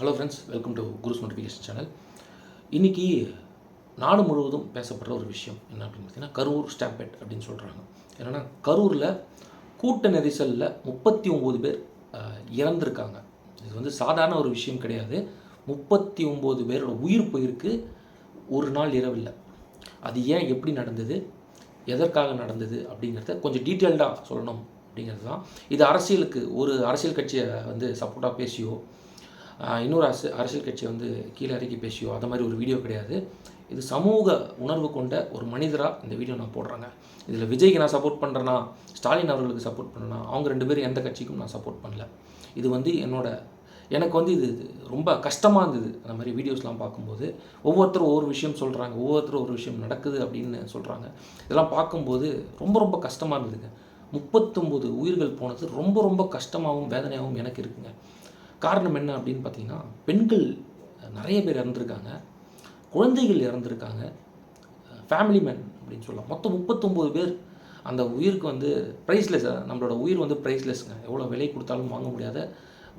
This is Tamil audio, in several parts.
Hello friends welcome to Gurus notification channel இன்றைக்கி நாடு முழுவதும் பேசப்படுற ஒரு விஷயம் என்ன அப்படின்னு பார்த்தீங்கன்னா கரூர் ஸ்டாம்பெட் அப்படின்னு சொல்கிறாங்க என்னென்னா கரூரில் கூட்ட நெரிசலில் முப்பத்தி ஒம்பது பேர் இறந்துருக்காங்க. இது வந்து சாதாரண ஒரு விஷயம் கிடையாது. முப்பத்தி ஒம்பது பேரோட உயிர் போயிருக்கு ஒரு நாள் இரவில் அது ஏன் எப்படி நடந்தது? எதற்காக நடந்தது அப்படிங்கிறத கொஞ்சம் டீட்டெயில்டாக சொல்லணும் அப்படிங்கிறது தான். இது அரசியலுக்கு ஒரு அரசியல் கட்சியை வந்து சப்போர்ட்டாக பேசியோ இன்னொரு அரசு அரசியல் கட்சி வந்து கீழே இறக்கி பேசியோ அது மாதிரி ஒரு வீடியோ கிடையாது. இது சமூக உணர்வு கொண்ட ஒரு மனிதராக இந்த வீடியோ நான் போடுறேங்க. இதில் விஜய்க்கு நான் சப்போர்ட் பண்ணுறேன்னா ஸ்டாலின் அவர்களுக்கு சப்போர்ட் பண்ணேனா அவங்க ரெண்டு பேரும் எந்த கட்சிக்கும் நான் சப்போர்ட் பண்ணல. இது வந்து என்னோட எனக்கு வந்து இது இது ரொம்ப கஷ்டமாக இருந்தது அந்த மாதிரி வீடியோஸ்லாம் பார்க்கும்போது. ஒவ்வொருத்தரும் ஒவ்வொரு விஷயம் சொல்கிறாங்க ஒவ்வொருத்தரும் ஒரு விஷயம் நடக்குது அப்படின்னு சொல்கிறாங்க இதெல்லாம் பார்க்கும்போது ரொம்ப ரொம்ப கஷ்டமாக இருந்ததுங்க. முப்பத்தொம்போது உயிர்கள் போனது ரொம்ப ரொம்ப கஷ்டமாகவும் வேதனையாகவும் எனக்கு இருக்குங்க. காரணம் என்ன அப்படின்னு பார்த்தீங்கன்னா பெண்கள் நிறைய பேர் இறந்துருக்காங்க. குழந்தைகள் இறந்துருக்காங்க. ஃபேமிலி மேன் அப்படின்னு சொல்லலாம். மொத்தம் முப்பத்தொம்போது பேர் அந்த உயிருக்கு வந்து ப்ரைஸ்லெஸ் நம்மளோட உயிர் வந்து ப்ரைஸ்லெஸ்ங்க எவ்வளோ விலை கொடுத்தாலும் வாங்க முடியாத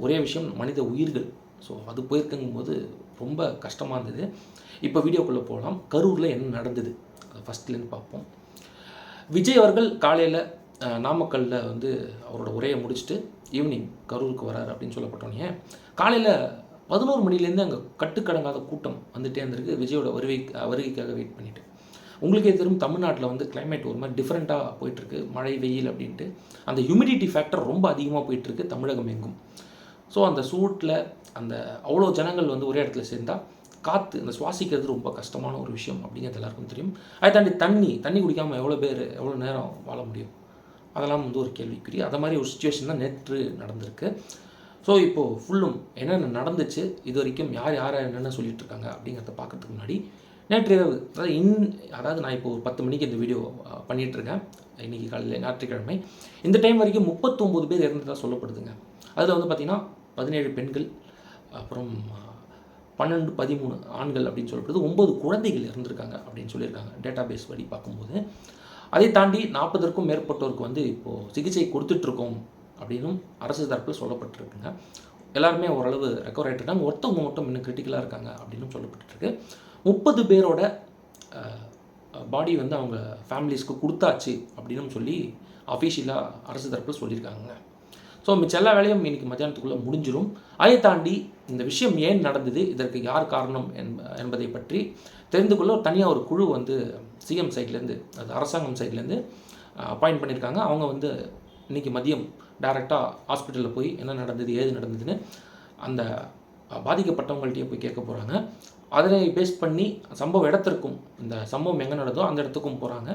ஒரே விஷயம் மனித உயிர்கள். ஸோ அது போயிருக்குங்கும்போது ரொம்ப கஷ்டமாக இருந்தது. இப்போ வீடியோக்குள்ளே போகலாம். கரூரில் என்ன நடந்தது? ஃபஸ்ட்லேருந்து பார்ப்போம். விஜய் அவர்கள் காலையில் நாமக்கல்லில் வந்து அவரோட உரையை முடிச்சுட்டு ஈவினிங் கரூருக்கு வராரு அப்படின்னு சொல்லப்பட்டோன்னே காலையில் பதினோரு மணிலேருந்து அங்கே கட்டுக்கடங்காத கூட்டம் வந்துட்டே இருந்திருக்கு. விஜயோட வருகை வருகைக்காக வெயிட் பண்ணிட்டு. உங்களுக்கே தெரியும் தமிழ்நாட்டில் வந்து கிளைமேட் ஒரு மாதிரி டிஃப்ரெண்ட்டாக போயிட்டுருக்கு. மழை வெயில் அப்படின்ட்டு. அந்த ஹியூமிடிட்டி ஃபேக்டர் ரொம்ப அதிகமாக போயிட்டுருக்கு தமிழகம் எங்கும். ஸோ அந்த சூட்டில் அந்த அவ்வளோ ஜனங்கள் வந்து ஒரே இடத்துல சேர்ந்தால் காற்று அந்த சுவாசிக்கிறது ரொம்ப கஷ்டமான ஒரு விஷயம் அப்படிங்கிறது எல்லாருக்கும் தெரியும். அதை தாண்டி தண்ணி தண்ணி குடிக்காமல் எவ்வளோ பேர் எவ்வளோ நேரம் வாழ முடியும்? அதெல்லாம் வந்து ஒரு கேள்விக்குறி. அதை மாதிரி ஒரு சுச்சுவேஷன் தான் நேற்று நடந்திருக்கு. ஸோ இப்போது ஃபுல்லும் என்னென்ன நடந்துச்சு இது வரைக்கும் யார் யாரை என்னென்ன சொல்லிட்டு இருக்காங்க அப்படிங்கிறத பார்க்கறதுக்கு முன்னாடி நேற்று இரவு அதாவது இன் அதாவது நான் இப்போ ஒரு பத்து மணிக்கு இந்த வீடியோ பண்ணிகிட்டு இருக்கேன் இன்றைக்கி காலையில் ஞாயிற்றுக்கிழமை. இந்த டைம் வரைக்கும் முப்பத்தொம்போது பேர் இறந்ததாக சொல்லப்படுதுங்க. அதில் வந்து பார்த்திங்கன்னா பதினேழு பெண்கள் அப்புறம் பன்னெண்டு பதிமூணு ஆண்கள் அப்படின்னு சொல்லப்படுது. ஒம்பது குழந்தைகள் இறந்துருக்காங்க அப்படின்னு சொல்லியிருக்காங்க. டேட்டா பேஸ் படி பார்க்கும்போது. அதை தாண்டி நாற்பதற்கும் மேற்பட்டோருக்கு வந்து இப்போது சிகிச்சை கொடுத்துட்ருக்கோம் அப்படின்னும் அரசு தரப்பில் சொல்லப்பட்டிருக்குங்க. எல்லாருமே ஓரளவு ரெக்கவர் ஆகிட்டு இருக்காங்க. ஒருத்தவங்க மட்டும் இன்னும் கிரிட்டிக்கலாக இருக்காங்க அப்படின்னும் சொல்லப்பட்டிருக்கு. முப்பது பேரோட பாடி வந்து அவங்க ஃபேமிலிஸ்க்கு கொடுத்தாச்சு அப்படின்னு சொல்லி அஃபீஷியலாக அரசு தரப்பில் சொல்லியிருக்காங்க ஸோ மிச்ச எல்லா வேலையும் இன்னைக்கு மத்தியானத்துக்குள்ளே முடிஞ்சிடும் அதை தாண்டி இந்த விஷயம் ஏன் நடந்தது இதற்கு யார் காரணம் என்ப என்பதை பற்றி தெரிந்து கொள்ள ஒரு தனியாக ஒரு குழு வந்து சிஎம் சைட்லேருந்து அது அரசாங்கம் சைட்லேருந்து அப்பாயிண்ட் பண்ணியிருக்காங்க அவங்க வந்து இன்னைக்கு மதியம் டைரெக்டாக ஹாஸ்பிட்டலில் போய் என்ன நடந்தது ஏது நடந்ததுன்னு அந்த பாதிக்கப்பட்டவங்கள்ட்டே பாதிக்கப்பட்டவங்கள்ட்டயே போய் கேட்க போகிறாங்க அதனை பேஸ் பண்ணி சம்பவ இடத்திற்கும் இந்த சம்பவம் எங்கே நடந்தோ அந்த இடத்துக்கும் போகிறாங்க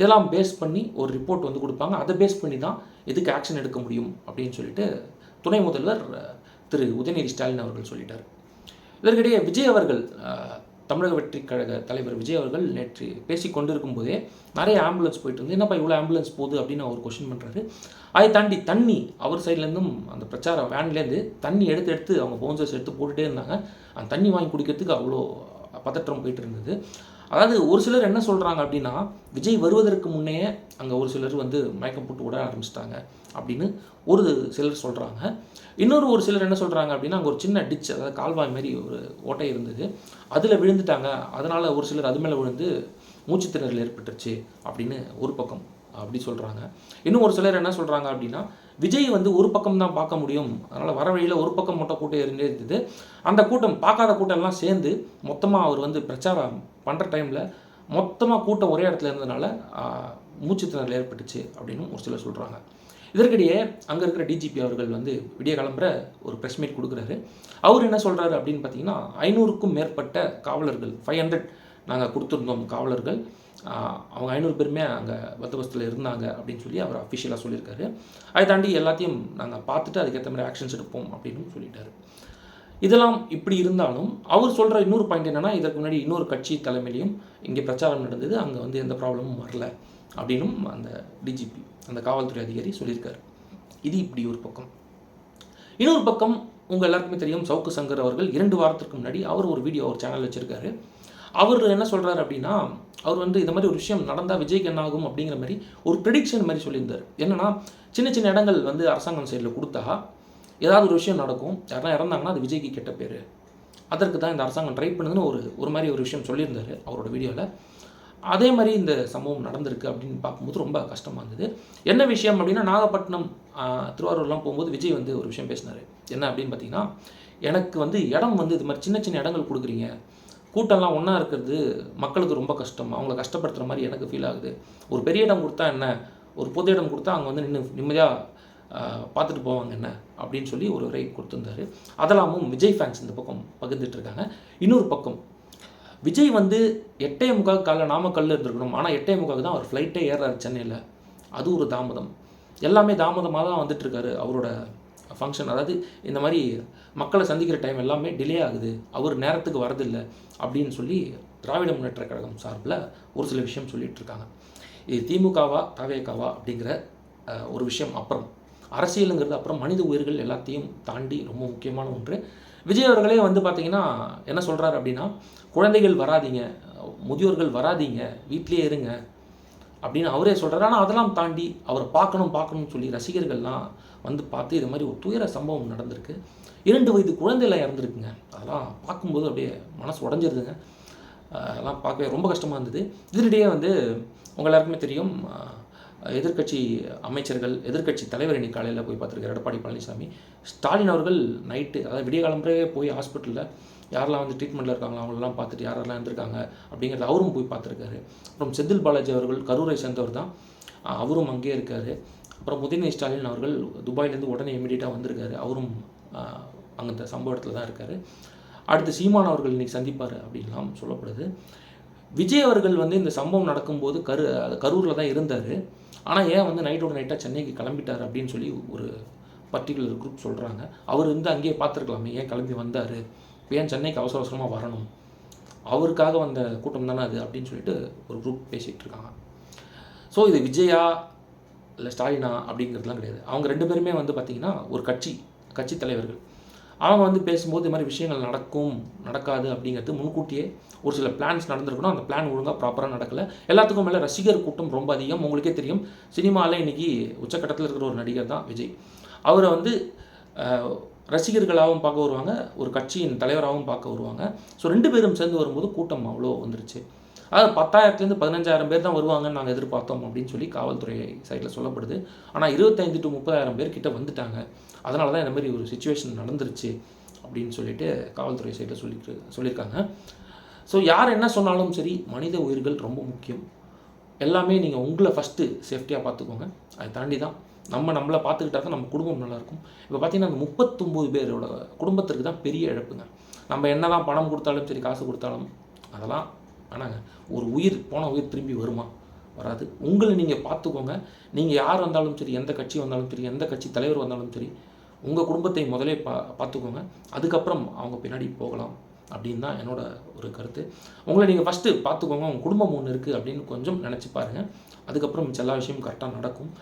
இதெல்லாம் பேஸ் பண்ணி ஒரு ரிப்போர்ட் வந்து கொடுப்பாங்க. அதை பேஸ் பண்ணி தான் இதுக்கு ஆக்ஷன் எடுக்க முடியும் அப்படின்னு சொல்லிட்டு துணை முதல்வர் திரு உதயநிதி ஸ்டாலின் அவர்கள் சொல்லிட்டார். இதற்கிடையே விஜய் அவர்கள் தமிழக வெற்றி கழக தலைவர் விஜய் அவர்கள் நேற்று பேசி கொண்டிருக்கும் போதே நிறைய ஆம்புலன்ஸ் போயிட்டு இருந்து என்னப்பா இவ்வளோ ஆம்புலன்ஸ் போகுது அப்படின்னு அவர் கொஷின் பண்ணுறாரு அதை தாண்டி தண்ணி அவர் சைட்லேருந்தும் அந்த பிரச்சார வேன்லேருந்து தண்ணி எடுத்து எடுத்து அவங்க பவுன்சர்ஸ் எடுத்து போட்டுகிட்டே இருந்தாங்க. அந்த தண்ணி வாங்கி குடிக்கிறதுக்கு அவ்வளோ பதற்றம் போயிட்டு இருந்தது. அதாவது ஒரு சிலர் என்ன சொல்கிறாங்க அப்படின்னா விஜய் வருவதற்கு முன்னே அங்கே ஒரு சிலர் வந்து மயக்கம் போட்டு விட ஆரம்பிச்சிட்டாங்க அப்படின்னு ஒரு சிலர் சொல்கிறாங்க இன்னொரு ஒரு சிலர் என்ன சொல்கிறாங்க அப்படின்னா அங்கே ஒரு சின்ன டிச் அதாவது கால்வாய் மாதிரி ஒரு ஓட்டை இருந்தது. அதில் விழுந்துட்டாங்க. அதனால் ஒரு சிலர் அது மேலே விழுந்து மூச்சுத்திணறல் ஏற்பட்டுருச்சு அப்படின்னு ஒரு பக்கம் அப்படி சொல்கிறாங்க இன்னும் ஒரு சிலர் என்ன சொல்கிறாங்க அப்படின்னா விஜய் வந்து ஒரு பக்கம் தான் பார்க்க முடியும். அதனால் வர வழியில் ஒரு பக்கம் மட்டும் கூட்டம் இருந்தே இருந்தது. அந்த கூட்டம் பார்க்காத கூட்டம்லாம் சேர்ந்து மொத்தமாக அவர் வந்து பிரச்சாரம் பண்ணுற டைமில் மொத்தமாக கூட்டம் ஒரே இடத்துல இருந்ததுனால மூச்சுத்திணறல் ஏற்பட்டுச்சு அப்படின்னு ஒரு சிலர் சொல்கிறாங்க இதற்கிடையே அங்கே இருக்கிற டிஜிபி அவர்கள் வந்து விடிய கிளம்புற ஒரு ப்ரெஸ் மீட் கொடுக்குறாரு. அவர் என்ன சொல்கிறாரு அப்படின்னு பார்த்தீங்கன்னா ஐநூறுக்கும் மேற்பட்ட காவலர்கள் ஃபைவ் ஹண்ட்ரட் நாங்கள் கொடுத்துருந்தோம் காவலர்கள். அவங்க ஐநூறு பேருமே அங்கே பந்தோபஸ்தில் இருந்தாங்க அப்படின்னு சொல்லி அவர் அஃபிஷியலாக சொல்லியிருக்காரு. அதை தாண்டி எல்லாத்தையும் நாங்கள் பார்த்துட்டு அதுக்கேற்ற மாதிரி ஆக்ஷன்ஸ் எடுப்போம் அப்படின்னு சொல்லிட்டாரு. இதெல்லாம் இப்படி இருந்தாலும் அவர் சொல்கிற இன்னொரு பாயிண்ட் என்னென்னா இதற்கு முன்னாடி இன்னொரு கட்சி தலைமையிலையும் இங்கே பிரச்சாரம் நடந்தது. அங்கே வந்து எந்த ப்ராப்ளமும் வரல அப்படின்னும் அந்த டிஜிபி அந்த காவல்துறை அதிகாரி சொல்லியிருக்காரு. இது இப்படி ஒரு பக்கம். இன்னொரு பக்கம் உங்கள் எல்லாருக்குமே தெரியும் சவுக்கு சங்கர் அவர்கள் இரண்டு வாரத்திற்கு முன்னாடி அவர் ஒரு வீடியோ ஒரு சேனல் வச்சுருக்காரு. அவர் என்ன சொல்கிறாரு அப்படின்னா அவர் வந்து இந்த மாதிரி ஒரு விஷயம் நடந்தால் விஜய்க்கு என்ன ஆகும் அப்படிங்கிற மாதிரி ஒரு ப்ரிடிக்ஷன் மாதிரி சொல்லியிருந்தார். என்னன்னா சின்ன சின்ன இடங்கள் வந்து அரசாங்கம் சைடில் கொடுத்தா ஏதாவது ஒரு விஷயம் நடக்கும். யாரெல்லாம் இறந்தாங்கன்னா அது விஜய்க்கு கெட்ட பேர். அதற்கு தான் இந்த அரசாங்கம் ட்ரை பண்ணுதுன்னு ஒரு ஒரு மாதிரி ஒரு விஷயம் சொல்லியிருந்தார் அவரோட வீடியோவில் அதே மாதிரி இந்த சம்பவம் நடந்திருக்கு அப்படின்னு பார்க்கும்போது ரொம்ப கஷ்டமாக இருந்தது. என்ன விஷயம் அப்படின்னா நாகப்பட்டினம் திருவாரூர்லாம் போகும்போது விஜய் வந்து ஒரு விஷயம் பேசினார். என்ன அப்படின்னு பார்த்தீங்கன்னா எனக்கு வந்து இடம் வந்து இது மாதிரி சின்ன சின்ன இடங்கள் கொடுக்குறீங்க. கூட்டம்லாம் ஒன்றா இருக்கிறது மக்களுக்கு ரொம்ப கஷ்டம். அவங்கள கஷ்டப்படுத்துகிற மாதிரி எனக்கு ஃபீல் ஆகுது. ஒரு பெரிய இடம் கொடுத்தா என்ன? ஒரு பொது இடம் கொடுத்தா அங்கே வந்து நின்று நிம்மதியாக பார்த்துட்டு போவாங்க என்ன? அப்படின்னு சொல்லி ஒரு ரைட் கொடுத்துருந்தாரு. அதெல்லாமும் விஜய் ஃபேன்ஸ் இந்த பக்கம் பகிர்ந்துட்டு இருக்காங்க. இன்னொரு பக்கம் விஜய் வந்து எட்டே முக்கால் காலைல நாமக்கல்ல இருந்திருக்கணும். ஆனால் எட்டே முக்காவுக்கு தான் அவர் ஃப்ளைட்டே ஏறாரு சென்னையில். அது ஒரு தாமதம். எல்லாமே தாமதமாக தான் வந்துட்டுருக்காரு அவரோட ஃபங்க்ஷன் அதாவது இந்த மாதிரி மக்களை சந்திக்கிற டைம் எல்லாமே டிலே ஆகுது. அவர் நேரத்துக்கு வரதில்லை அப்படின்னு சொல்லி திராவிட முன்னேற்ற கழகம் சார்பில் ஒரு சில விஷயம் சொல்லிகிட்டு இருக்காங்க. இது திமுகவா தவேகாவா அப்படிங்கிற ஒரு விஷயம் அப்புறம். அரசியலுங்கிறது அப்புறம் மனித உயிர்கள் எல்லாத்தையும் தாண்டி ரொம்ப முக்கியமான ஒன்று. விஜய் அவர்களே வந்து பார்த்திங்கன்னா என்ன சொல்கிறாரு அப்படின்னா குழந்தைகள் வராதீங்க முதியோர்கள் வராதீங்க வீட்டிலேயே இருங்க அப்படின்னு அவரே சொல்கிறார் ஆனால் அதெல்லாம் தாண்டி அவரை பார்க்கணும் பார்க்கணும்னு சொல்லி ரசிகர்கள்லாம் வந்து பார்த்து இது மாதிரி ஒரு துயர சம்பவம் நடந்திருக்கு. இரண்டு வயது குழந்தைலாம் இறந்துருக்குங்க. அதெல்லாம் பார்க்கும்போது அப்படியே மனசு உடஞ்சிருதுங்க. அதெல்லாம் பார்க்கவே ரொம்ப கஷ்டமாக இருந்தது. இதனிடையே வந்து உங்கள் எல்லாருக்குமே தெரியும் எதிர்க்கட்சி அமைச்சர்கள் எதிர்க்கட்சி தலைவர் இன்னைக்கு காலையில் போய் பார்த்துருக்காரு எடப்பாடி பழனிசாமி. ஸ்டாலின் அவர்கள் நைட்டு அதாவது விடிய காலம்பரே போய் ஹாஸ்பிட்டலில் யாரெல்லாம் வந்து ட்ரீட்மெண்ட்டில் இருக்காங்களோ அவங்களெல்லாம் பார்த்துட்டு யாரெல்லாம் இருந்திருக்காங்க அப்படிங்கிறத அவரும் போய் பார்த்துருக்காரு. அப்புறம் செந்தில் பாலாஜி அவர்கள் கரூரை சேர்ந்தவர் தான். அவரும் அங்கேயே இருக்கார். அப்புறம் உதயநிதி ஸ்டாலின் அவர்கள் துபாயிலேருந்து உடனே இமீடியட்டாக வந்திருக்காரு. அவரும் அந்த இந்த சம்பவ இடத்துல தான் இருக்கார். அடுத்து சீமான் அவர்கள் இன்றைக்கி சந்திப்பார் அப்படின்லாம் சொல்லப்படுது. விஜய் அவர்கள் வந்து இந்த சம்பவம் நடக்கும்போது கரு கரூரில் தான் இருந்தார். ஆனால் ஏன் வந்து நைட்டோட நைட்டாக சென்னைக்கு கிளம்பிட்டார் அப்படின்னு சொல்லி ஒரு பர்டிகுலர் குரூப் சொல்கிறாங்க அவர் வந்து அங்கேயே பார்த்துருக்கலாமே ஏன் கிளம்பி வந்தார்? ஏன் சென்னைக்கு அவசர அவசரமாக வரணும்? அவருக்காக வந்த கூட்டம் தானே அது அப்படின்னு சொல்லிட்டு ஒரு குரூப் பேசிகிட்டு இருக்காங்க. ஸோ இது விஜயா இல்லை ஸ்டாலினா அப்படிங்கிறதுலாம் கிடையாது. அவங்க ரெண்டு பேருமே வந்து பார்த்திங்கன்னா ஒரு கட்சி கட்சி தலைவர்கள். அவங்க வந்து பேசும்போது இது மாதிரி விஷயங்கள் நடக்கும் நடக்காது அப்படிங்கிறது முன்கூட்டியே ஒரு சில பிளான்ஸ் நடந்திருக்கணும். அந்த பிளான் ஒழுங்காக ப்ராப்பராக நடக்கலை. எல்லாத்துக்கும் மேலே ரசிகர் கூட்டம் ரொம்ப அதிகம். உங்களுக்கே தெரியும். சினிமாவில் இன்னைக்கு உச்சக்கட்டத்தில் இருக்கிற ஒரு நடிகர் தான் விஜய். அவரை வந்து ரசிகர்களாகவும் பார்க்க வருவாங்க ஒரு கட்சியின் தலைவராகவும் பார்க்க வருவாங்க. ஸோ ரெண்டு பேரும் சேர்ந்து வரும்போது கூட்டம் அவ்வளோ வந்துருச்சு. அதாவது பத்தாயிரத்துலேருந்து பதினஞ்சாயிரம் பேர் தான் வருவாங்கன்னு நாங்கள் எதிர்பார்த்தோம் அப்படின்னு சொல்லி காவல்துறை சைடில் சொல்லப்படுது. ஆனால் இருபத்தைந்து டு முப்பதாயிரம் பேர் கிட்ட வந்துட்டாங்க. அதனால தான் இந்த மாதிரி ஒரு சுச்சுவேஷன் நடந்துருச்சு அப்படின்னு சொல்லிட்டு காவல்துறை சைடில் சொல்லிட்டு சொல்லியிருக்காங்க. ஸோ யார் என்ன சொன்னாலும் சரி மனித உயிர்கள் ரொம்ப முக்கியம். எல்லாமே நீங்கள் உங்களை ஃபஸ்ட்டு சேஃப்டியாக பார்த்துக்கோங்க. அதை தாண்டி தான் நம்ம நம்மளை பார்த்துக்கிட்டா தான் நம்ம குடும்பம் நல்லாயிருக்கும். இப்போ பார்த்தீங்கன்னா அந்த முப்பத்தொம்போது பேரோட குடும்பத்திற்கு தான் பெரிய இழப்புங்க. நம்ம என்ன தான் பணம் கொடுத்தாலும் சரி காசு கொடுத்தாலும் அதெல்லாம் ஆனாங்க. ஒரு உயிர் போன உயிர் திரும்பி வருமா? வராது. உங்களை நீங்கள் பார்த்துக்கோங்க. நீங்கள் யார் வந்தாலும் சரி எந்த கட்சி வந்தாலும் சரி எந்த கட்சி தலைவர் வந்தாலும் சரி உங்கள் குடும்பத்தை முதலே பா பார்த்துக்கோங்க. அதுக்கப்புறம் அவங்க பின்னாடி போகலாம் அப்படின்னு தான் என்னோட ஒரு கருத்து. உங்களை நீங்கள் ஃபஸ்ட்டு பார்த்துக்கோங்க. உங்கள் குடும்பம் ஒன்று இருக்குது அப்படின்னு கொஞ்சம் நினச்சி பாருங்கள் அதுக்கப்புறம் எல்லா விஷயமும் கரெக்டாக நடக்கும்.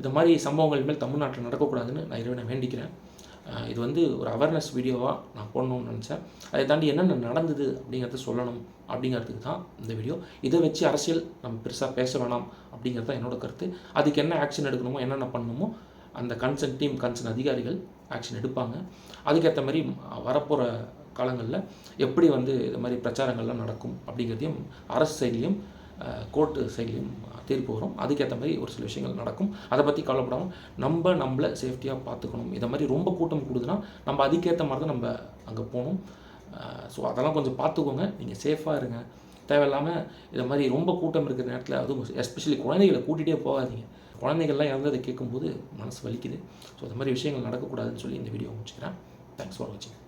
இது மாதிரி சம்பவங்கள் மேல் தமிழ்நாட்டில் நடக்கக்கூடாதுன்னு நான் இறைவனை வேண்டிக்கிறேன். இது வந்து ஒரு அவேர்னஸ் வீடியோவாக நான் போடணும்னு நினச்சேன். அதை தாண்டி என்னென்ன நடந்தது அப்படிங்கிறத சொல்லணும் அப்படிங்கிறதுக்கு தான் இந்த வீடியோ இதை வச்சு அரசியல் நம்ம பெருசாக பேச வேணாம் அப்படிங்கிறது தான் என்னோட கருத்து. அதுக்கு என்ன ஆக்ஷன் எடுக்கணுமோ என்னென்ன பண்ணணுமோ அந்த கன்சர்ன் டீம் கன்சர்ன் அதிகாரிகள் ஆக்ஷன் எடுப்பாங்க. அதுக்கேற்ற மாதிரி வரப்போகிற காலங்களில் எப்படி வந்து இது மாதிரி பிரச்சாரங்கள்லாம் நடக்கும் அப்படிங்கிறதையும் அரசு சைட்லேயும் கோர்ட்டு சைட்லேயும் தீர்ப்பு வரும். அதுக்கேற்ற மாதிரி ஒரு சில விஷயங்கள் நடக்கும். அதை பற்றி கவலைப்படாமல் நம்ம நம்மளை சேஃப்டியாக பார்த்துக்கணும் இதை மாதிரி ரொம்ப கூட்டம் கூடுதுன்னா நம்ம அதுக்கேற்ற மாதிரி தான் நம்ம அங்கே போகணும். ஸோ அதெல்லாம் கொஞ்சம் பார்த்துக்கோங்க நீங்கள் சேஃபாக இருங்க. தேவையில்லாமல் இதை மாதிரி ரொம்ப கூட்டம் இருக்கிற நேரத்தில் அதுவும் எஸ்பெஷலி குழந்தைகளை கூட்டிகிட்டே போகாதீங்க. குழந்தைகள்லாம் இறந்ததை கேட்கும்போது மனசு வலிக்குது. ஸோ இந்த மாதிரி விஷயங்கள் நடக்கக்கூடாதுன்னு சொல்லி இந்த வீடியோ முடிச்சுக்கிறேன். தேங்க்ஸ் ஃபார் வாட்சிங்